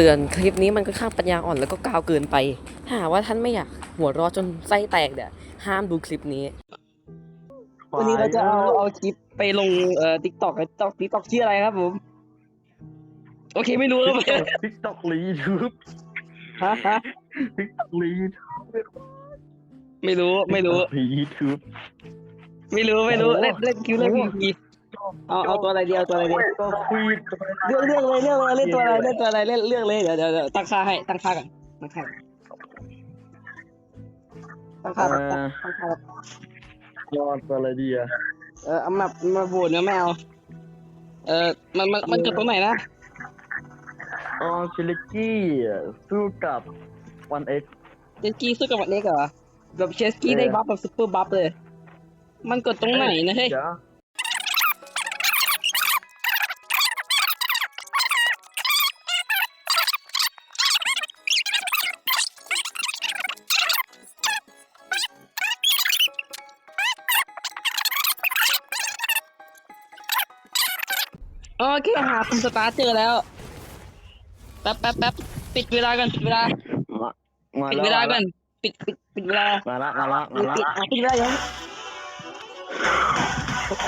เตือนคลิปนี้มันค่อนข้างปัญญาอ่อนแล้วก็กาวเกินไปถ้าหากว่าท่านไม่อยากหัวเร้อจนไส้แตกเนี่ยห้ามดูคลิปนี้ วันนี้เราจะเอาเอาคลิปไปลงเอ่อทิกตอกทิกตอกทิกตอกชื่ออะไรครับผม โอเคไม่รู้ครับทิกตอกลีทูบฮะฮะทิกตอกลีไม่รู้ไม่รู้ลีทูบไม่รู้ไม่รู้เล่นเล่นคิวเล่นพี เอาเอาตัวอะไรดีเอาตัวอะไรดีก็คุยเลือกเลือกเลยเลือกเลยเล่นตัวอะไรเล่นตัวอะไรเล่นเลือกเลยเดี๋ยวเดี๋ยวเดี๋ยวตั้งค่าให้ตั้งค่ากันตั้งค่าตั้งค่าตั้งตั้งค่ายอดอะไรดีอะเออเอามามาโหวตเนื้อแมวเออมันมันมันเกิดตรงไหนนะออชิลิกี้สู้กับวันเอ็กเจสกี้สู้กับวันเล็กเหรอแบบเชสกี้ได้บัฟแบบซุปเปอร์บัฟเลย มันกดตรงไหนนะเฮ้ย โอเคหาคุณสตาร์ทเจอแล้ว แป๊บแป๊บแป๊บปิดเวลากันปิดเวลา มาปิดแล้วเวลากันปิดปิดปิดเวลามาละมาละมาปิดละปิดอะปิดเวลายังแป๊บ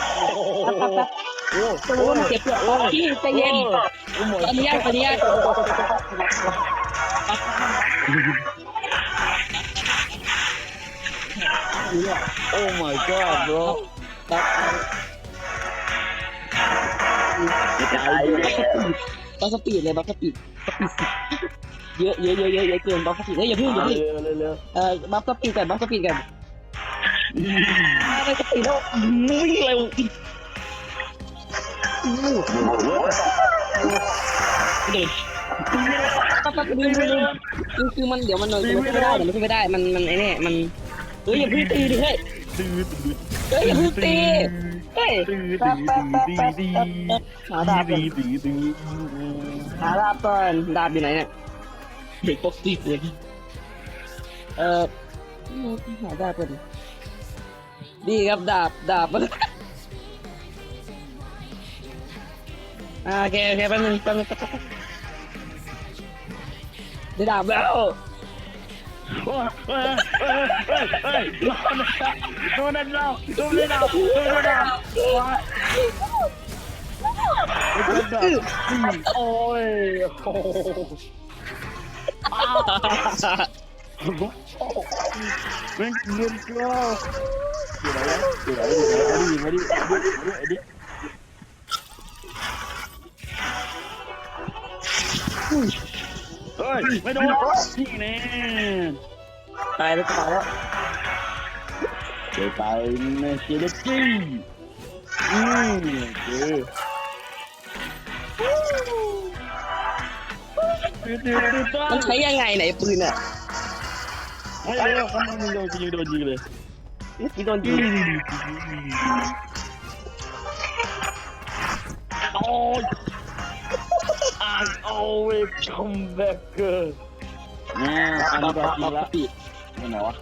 แป๊บแป๊บโอ้โอ้ยเจ็บเลยพี่ใจเย็นขออนุญาตขออนุญาตโอ้ my god bro แป๊ บตายบัฟสปีดเลยบัฟสปีดเยอะเยอะเยอะเยอะเยอะเกินบัฟสปีดเฮ้ยอย่าเพิ่งอย่าเพิ่งเร็วเร็วเร็วเอ่อบัฟสปีดกันบัฟสปีดกันบัฟสปีดแล้ววิ่งเร็วเด็กปั๊บปั๊บดึงดึงดึงคือมันเดี๋ยวมันมันขึ้นไม่ได้เดี๋ยวมันขึ้นไม่ได้มันมันไอ้นี่มันเฮ้ยอย่าเพิ่งตีดิเฮ้ยตื้อตื้อเฮ้ยอย่าเพิ่งตี เฮ้ยตื้อแป๊ตื้อดื้อบแป๊ตื้บอแป๊บแป๊บหาดาบก่อนตื้อหาดาบก่อนดาบอยู่ไหนเนี่ยเด็กปกติเลยเออหาดาบก่อนดีครับดาบดาบอ่าโอเคโอเคแป๊บนึงแป๊บนึงแป๊บนึงได้ดาบแล้ว เฮ้ยเฮ้ยเฮ้ยเฮ้ยโดนนั่นเราโดนนั่นเราโดนนั่นเราโอ้ยโอ้ไม่เงินก็อยู่ไหนอยู่ไหนอยู่ไหนมาดิมาดิมาดิเฮ้ย ไม่โดนนี่แน่ตายแล้วตายแล้วเจอไปในเจลกี้อืมเจอดืดดืดดืดมันใช้ยังไงไหนปืนอะไอ้เร็วเขาไม่โดนยิงโดนยิงเลยเมื่อกี้โดนยิอืงมโอ้ย I always come back เนี่ยอันนี้ก็จริงละปีดมันไหนวะ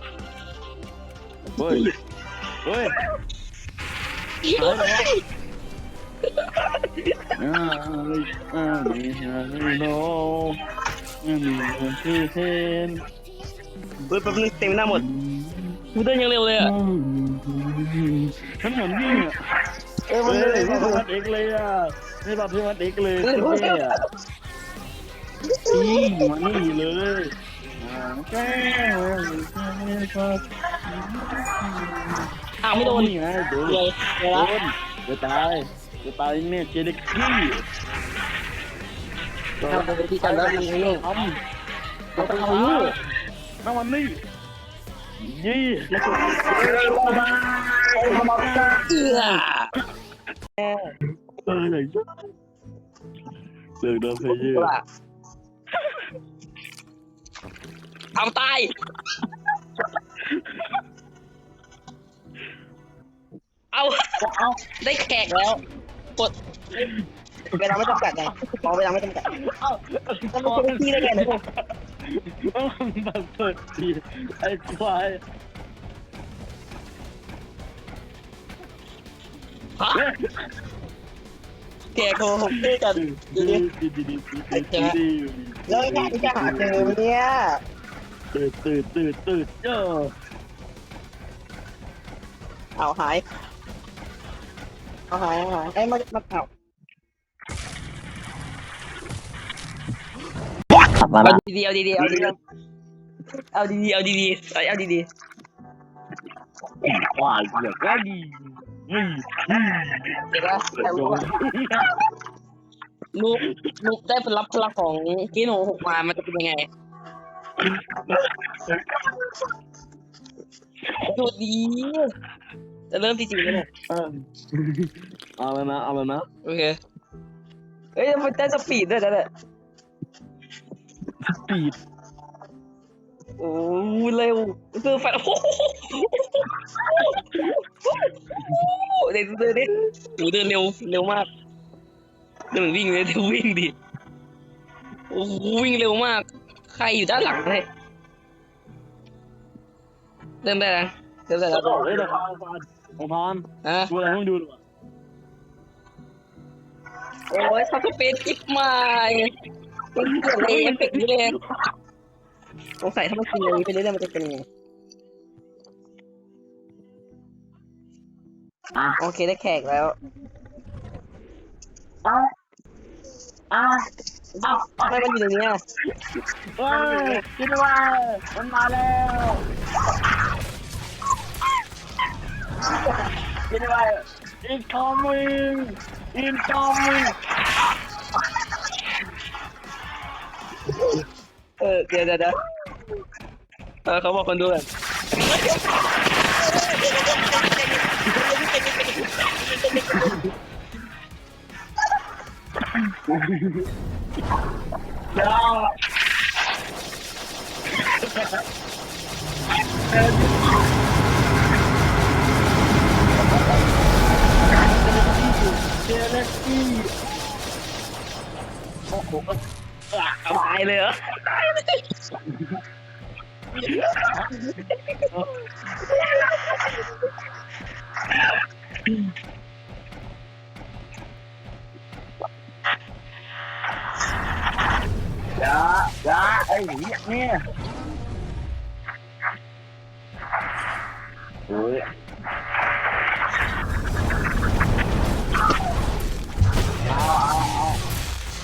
เฮ้ยเฮ้ยอ่าอ่าไม่ไม่โนไม่มีคนที่เห็นเฮ้ยแป๊บนึงเต็มหน้าหมดกูเดินยังเร็วเลยอะฉันเหมือนวิ่งอะเออเฮ้มันยเร็วนี่มากบัตรเอกเลยอะนี่บัตรพี่บัตรเอกเลยเท่อะ นี่มานี่เลยอ่าแก้อ้าวไม่โดนนี่ไงโดนเลยเลโดยละนจะตายจะตายเนี่ยเจเด็กกี้ทำไปที่กันแล้วมันไม่โง่ทำเราต้องเอาน้ำมันนี่ยี่เอื้อเออไหนเสือกโดนเพย์เยอร์ เอาตาย เอา เอาได้แขกแล้ว กด เวลาไม่จำกัดไงพอเวลาไม่จำกัดเอ้าจะมาเป็นที่ได้ไงเนี่ยต้องแบบเปิดทีไอ้ควายแกโกหกด้วยกันดีดีดีดีดีดีแล้วอยากที่จะหาเจอเนี่ย ตื่นตื่นตื่นตื่นเจ้าเอาหาย เอาหายเอาหายไอ้ยมันมันเอาขับมาเอาละดีๆเอาดีๆเอาดีๆเอาดีๆเอาดีๆเอาดีว่าเหี้ยก็ดีอืมอืมๆเดี๋ยวนะแต่ว่าลูกลูกได้ผลลัพธ์พลังของกิโนหกมามันจะเป็นยังไง ดูดีจะเริ่มที่จริงแล้วเนี่ยเออเอาแล้วนะเอาแล้วนะโอเคเฮ้ยมันได้สปีดด้วยนะเนี่ยปีดโอ้เร็วคือแฟนโอ้โหเดินเดินดิหนูเดินเร็วเร็วมากเดินเหมือนวิ่งเลยเดินวิ่งดิโอ้โหวิ่งเร็วมาก ใครอยู่ด้านหลังเลยเดินไปแล้วเดินไปแล้วเฮ้ยเดี๋ยวพานพานของพานอะดูอะไรให้มึงดูดีกว่าโอ้ยเขาสเปซจิ๊บมาเป็นเกิดอะไรเอฟเฟกต์นี่เลยสงสัยถ้ามันกินอย่างนี้ไปเรื่อยๆมันจะเป็นยังไงอะโอเคได้แขกแล้วอะอะ อ้าวทำไมมันอยู่ตรงนี้อะเฮ้ยคิดว่ามันมาแล้วคิดว่า incoming incoming เออเดี๋ยวเดี๋ยวเดี๋ยวเออเขาบอกคนดูกัน โอ้เอาเอา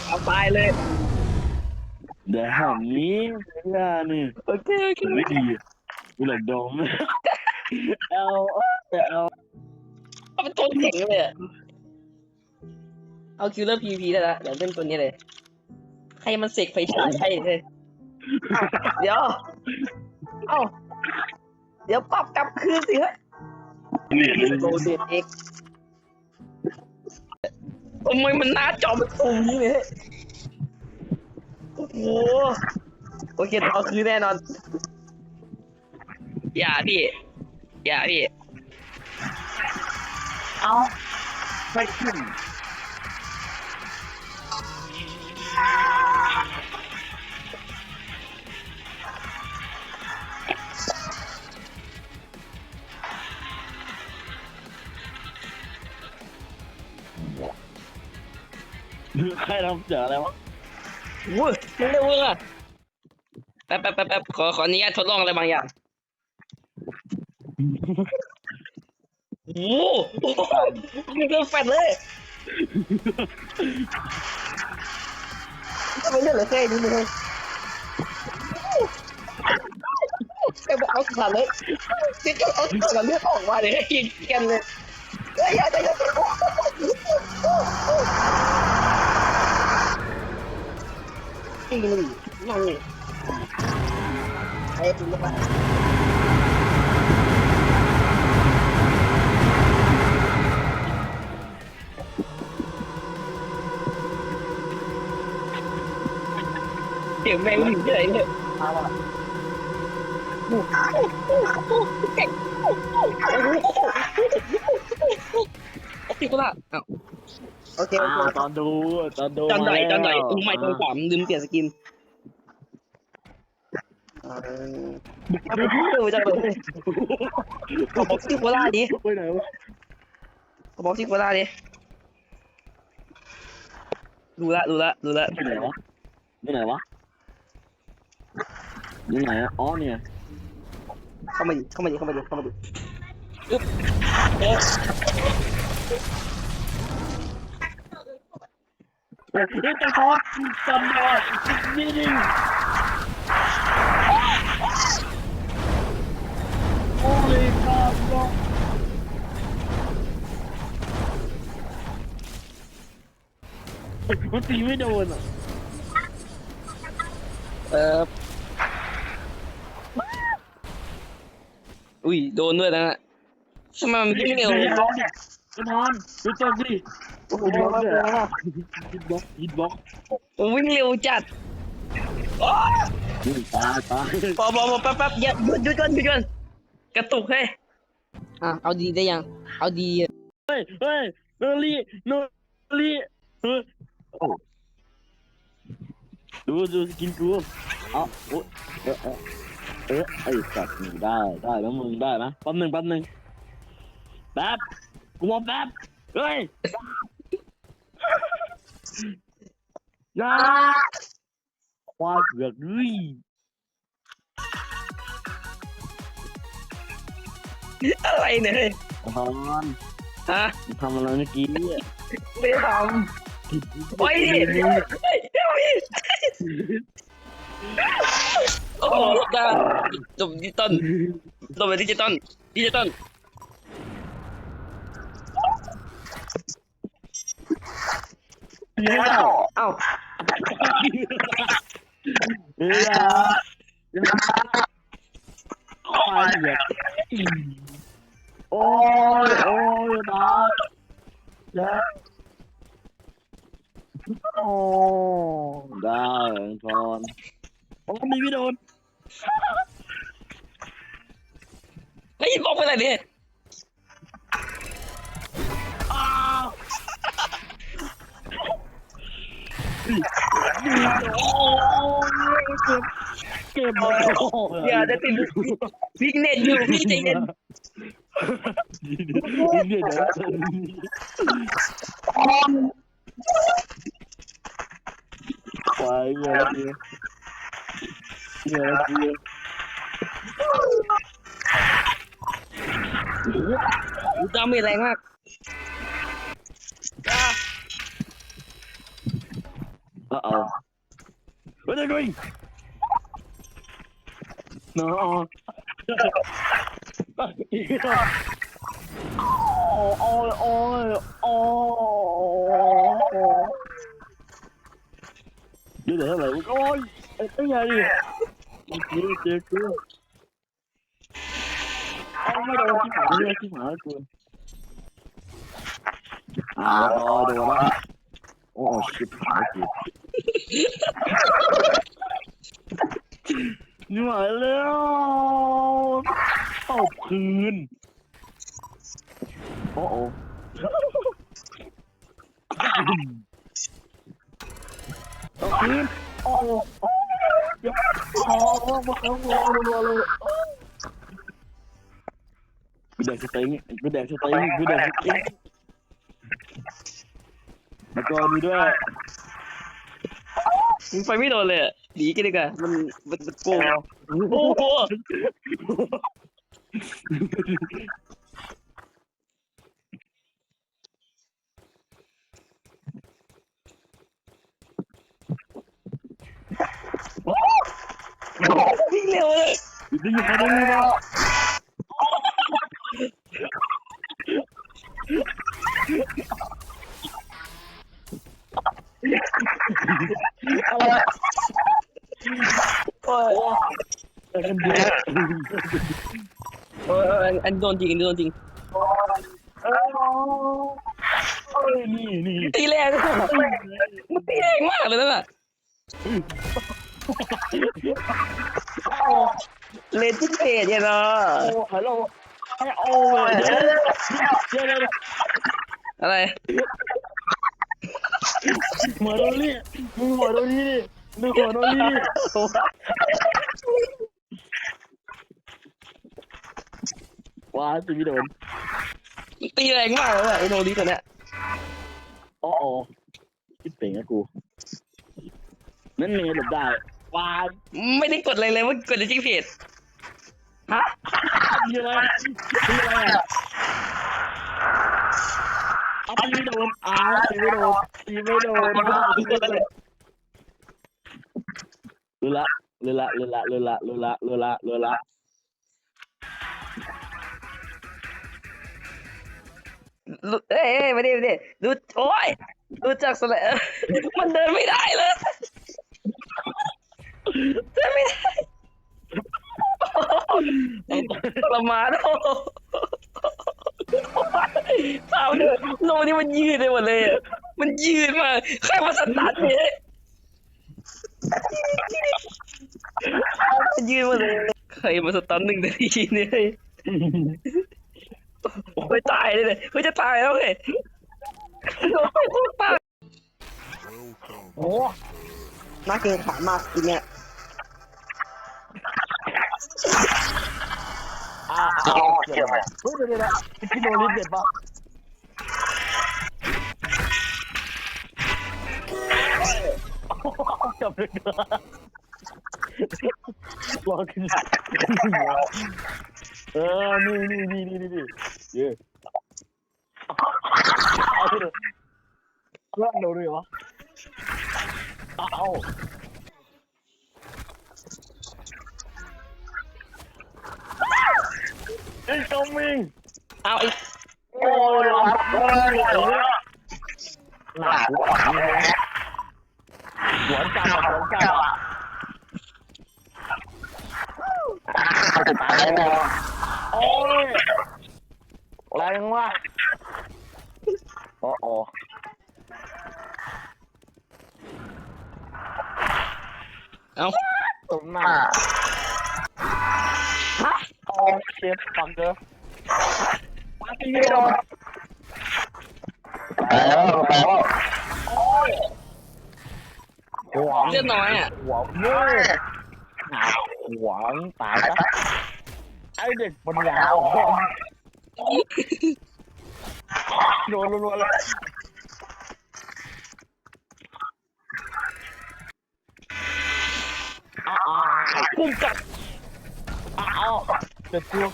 เอาตายเลย เดี๋ยวหางนี้ไม่ได้นี่โอเคโอเคไม่ดีกูหลังดมเอาแต่เอาเอาเป็นตัวเก่งเลยอะเอาคิวเลอร์พีพีได้ละเดี๋ยวเล่นตัวนี้เลย ใครมันเสกไฟฉายให้เลย เดี๋ยว เอ้า เดี๋ยวปรับกลับคืนสิเฮ้ยเนี่ยโกลเด้นเอ็กทำไมมันหน้าจอมันสูงนี้เลยโอ้โหโอเคเอาคืนแน่นอน อย่าพี่ อย่าพี่ เอาไม่ขึ้น ใครทำเจออะไรวะโอ้ยมันเร็วเลยอะแป๊บแป๊บแป๊บแป๊บขอขออนุญาตทดลองอะไรบางอย่างโอ้โหมันเริ่มแฟดเลยทำไมเลือดเหลือแค่นี้เลยไอ้บอกเอาขาดเลยเจ๊ก็เอาขาดเลือดออกมาเลยให้กินกันเลยเฮ้ยอย่าอย่าอย่า จริงเลยนั่งเลยไอ้ปุ๊บไปเสียงแมงอยู่ที่ไหนเนี่ยเอาละโอเคกูละอ้าว โอเคโออ่าเคตอนดูตอนดูจานใหญ่มาแล้วจานใหญ่อุ้งใหม่ตอนสามลืมเปลี่ยนสกินทำไมพูดเร็วจังเลยขอบอกชื่อโคราชดิไปไหนวะขอบอกชื่อโคราชดิดูละดูละดูละไปไหนวะไปไหนวะนี่ไหนอะอ๋อเนี่ยเข้ามาดิเข้ามาดิเข้ามาดิเข้ามาดิเฮ้ยแต่เขาจำได้นี่ดิโอ้ยครับมันตีไม่โดนอะ เอออุ้ย โดนด้วยนะทำไมมันวิ่เร็วฮิตบ็อกเนี่ยกระทอนดูตัวสิ โอ้โหบล็อกเนี่ยฮิตบ็อกฮิตบ็อกมันวิ่งเร็วจัดนี่ตายตายพอพอพอแป๊บแป๊บอย่าหยุดหยุดก่อนหยุดก่อนกระตุกเฮ้ยอะเอาดีได้ยัง เอาดีเฮ้ยเฮ้ยโนลี่โนลี่เฮ้ยโอ้ดูดูสกินกูเอ้าโอ้เออเออเออไอ้สัตว์นี่ได้ได้แล้วมึงได้นะแป๊บหนึ่งแป๊บหนึ่งแป๊บกูบอกแป๊บเฮ้ย นะควายเผือกด้วยอะไรเนี่ยทอนฮะมึงทำอะไรเมื่อกี้อะไม่ได้ทำโอ้ยดิเฮ้ยเฮ้ยโอ้โหได้จบดิจิตอลจบไปดิจิตอลดิจิตอลเฮ้ยเอ้า เฮ้ยควายเผือกโอ้ยโอ้ยตายแล้วโอ้ได้ทอนโอ้มีพี่โดน เฮ้ยบอกไปไหนเนี่ย เลยอย่าได้ติดพิกเน็ตอยู่พี่ใจเย็นเดี๋ยวควายเงี้ยเงี้ยเงี้ยดาเมจแรงมาก Uh oh. Where they going? No. Ôi ôi ôi ôi. Đứa đẻ lại ôi. Cái gì? Chị chị cứ. Ông mới đâu chứ mở chứ mở cười. À, rồi được rồi Oh shit, fuck you. เหนื่อยแล้วตบคืน โอ้โหตบคืน โอ้โหโอ้ยโอ้โหมาเอามาเอามาเลยกูแดกสเต็งกูแดกสเต็งกูแดกสเต็งแล้วก็มีด้วยมึงไปไม่โดนเลยอะ หนีกันดีกว่ามันมันมันโกงโอ้โหวิ่งเร็วเลยได้ยินเขาได้ยินว่าโอ้ยแต่ กันดีโอ้ยอันอันโดนจริงอันโดนจริงนี่นี่ตีแรงมันตีแรงมากเลยนะน่ะเลนที่เพจเนี่ยเนาะโอ้ฮัลโหลไอโอ้ยเดี๋ยวเดี๋ยวเดี๋ยวอะไรหัวโดนลี่มึงหัวโดนลี่ดิ มึงหัวโดนลี่ว้าสิพี่โดนตีแรงมากเลยอะไอ้โนดีตัวเนี้ยโอ้โอ้คิดเป่งนะกูนั่นเมย์หลบได้วานไม่ได้กดอะไรเลยว่ากดในจิ้งเพจฮะมีอะไรมีอะไรอะเอาตีไม่โดนอ้าวตีไม่โดนตีไม่โดน รู้ละรู้ละรู้ละรู้ละรู้ละรู้ละรู้ละเอ้ยเอ้ยไม่ได้ไม่ได้รู้โอ้ยรู้จักสละเออมันเดินไม่ได้เลยเดินไม่ได้ทรมานโอ้เปล่าเดินโลกนี้มันยืดไปหมดเลยอะมันยืดมากใครมาสตาร์ทเนี่ย มันยืดหมดเลยใครมาสตาร์ทหนึ่งนาทีเนี่ยไม่ตายเลยเนี่ยเฮ้ยจะตายแล้วเฮ้ยโดนไปโคตรตายโอ้น่าเกรงขามากทีเนี่ยอ้าวอ้าวเกี่ยวเฮ้ยเดี๋ยวเดี๋ยวพี่โนลิฟเด็ดปะ จบเลยรอขึ้นเออ นี่นี่นี่นี่นี่นี่เย้เอาที่เดิมเพื่อนดนเลยวะเอาไอ้จอมิงเอาไอ้โอ้ยหลับเลยหลับหลับ เลยสวนกันสวนกันตายแล้วโอ้ยแรงว่ะโอ้โหเอาตรงหน้าโอ้เชฟฟังเจอปาร์ตี้ไม่โดนไปแล้วไปแล้วโอ้ยหวง เลือดน้อยอะหวงเว้ยหวตายซะไอเด็กปัญญาอ่อนโดนรัวๆเลยอ้าวพุ่งกัดอ้าวเจ็บตัว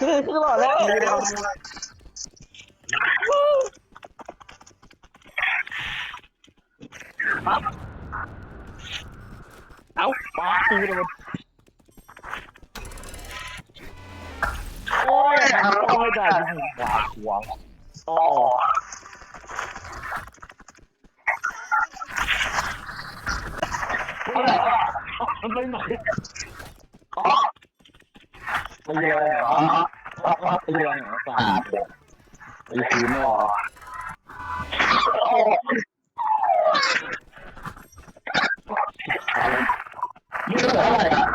คือคือหล่อแล้วเอา มา ตีเลยโอ้ยทำต้องไม่ได้ดิหวาหวงอ๋อมันไปไหนอ๋อไปเรียนเหรอไปเรียนเหรอสามไปคืนเหรอนี่ เท่าไหร่อะ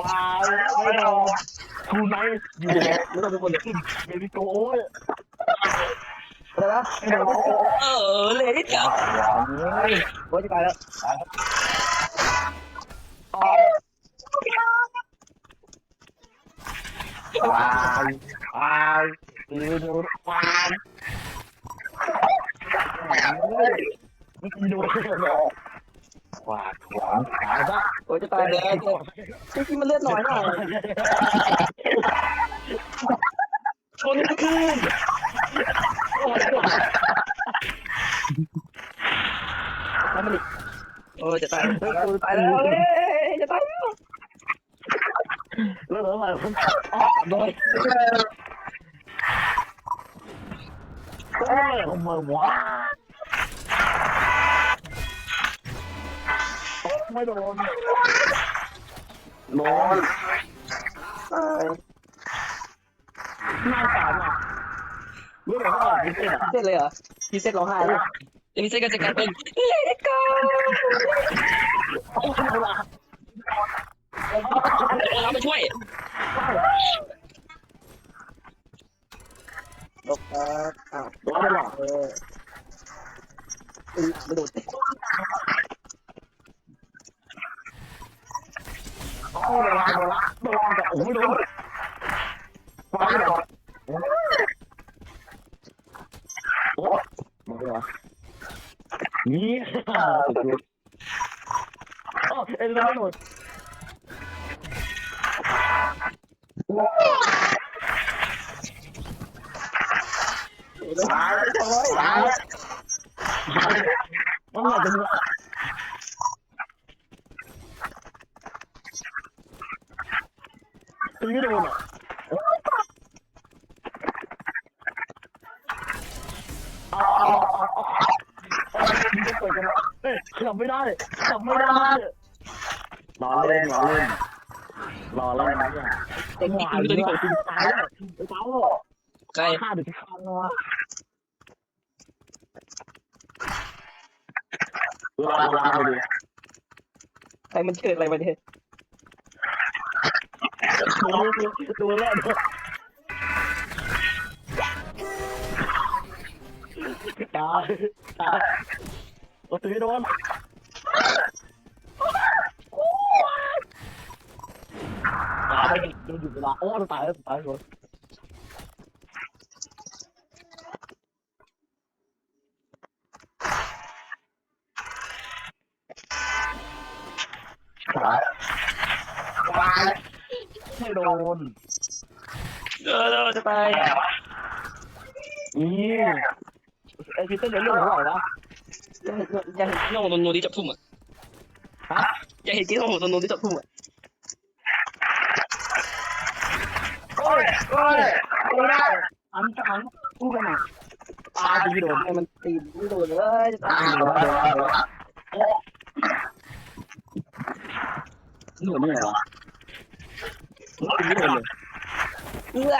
ว้าวไม่รอคูไนอยู่แล้วไม่ต้องเป็นคนขึ้นเบบิโก้โอ้ยอะไรนะเดี๋ยวโอ้โหเอเลยที่จับโอ้ยจะตายแล้วว้าวว้าวดูดูว้าวไม่ดูเลย ว้าวหวานตายซะโอ้ยจะตายเลยจริงๆมันเลือดน้อยมากชนขึ้นแล้วมันอีกโอ้ยจะตายตายแล้วเฮ้ยจะตายแล้วแล้วแล้วอะไรมันอ๋อโดนเอ้ยทำไมว ไม่โดนโดนตายหน้าตาเนี่ยเรื่องอะไรไม่เจ็บพิเศษเลยเหรอพิเศษร้องไห้แล้วพิเศษก็จะกลายเป็นเลดิโก้เราไปช่วยลบครับอ้าวโดนไม่หรอกเอออือไม่โดน โอ้ โดนละโดนละโดนแต่โอ้ไม่โดนไม่โดนโอ้ไม่โดนนี่โอ้เอ็นแล้วหมดตายตายมันหมดเป็นตีไม่โดนอะเอาเอาเอาเอาเฮ้ยขับไม่ได้ขับไม่ได้ รอเล่นรอเล่นรอเล่นนะเนี่ยเต็มที่ตัวนี้ของคุณตายแล้วตายแล้วใกล้ฆ่าเด็กฆ่าเนาะลาลาไปดิใครมันเกิดอะไรมาเนี่ยตัวตัวแรกตายตายโอ้ตีโดนายไปหยุดเวลาโอ้ตายแล้วตายเลยตายตายไม่โดนเออจะตายนี่ไอพีเตอร์เรื่องของเราวะอยากเห็นที่น้องโดนโนที่จับทุ่มอะฮะอยากเห็นที่น้องโนโนที่จับทุ่มอะ ไม่ได้อันอันพูดกันหน่อยตายไปโดนให้มันตีไม่โดนเลยจะตายโดนโดนโดนนี่เหรอไม่โดนเลยเอื้อ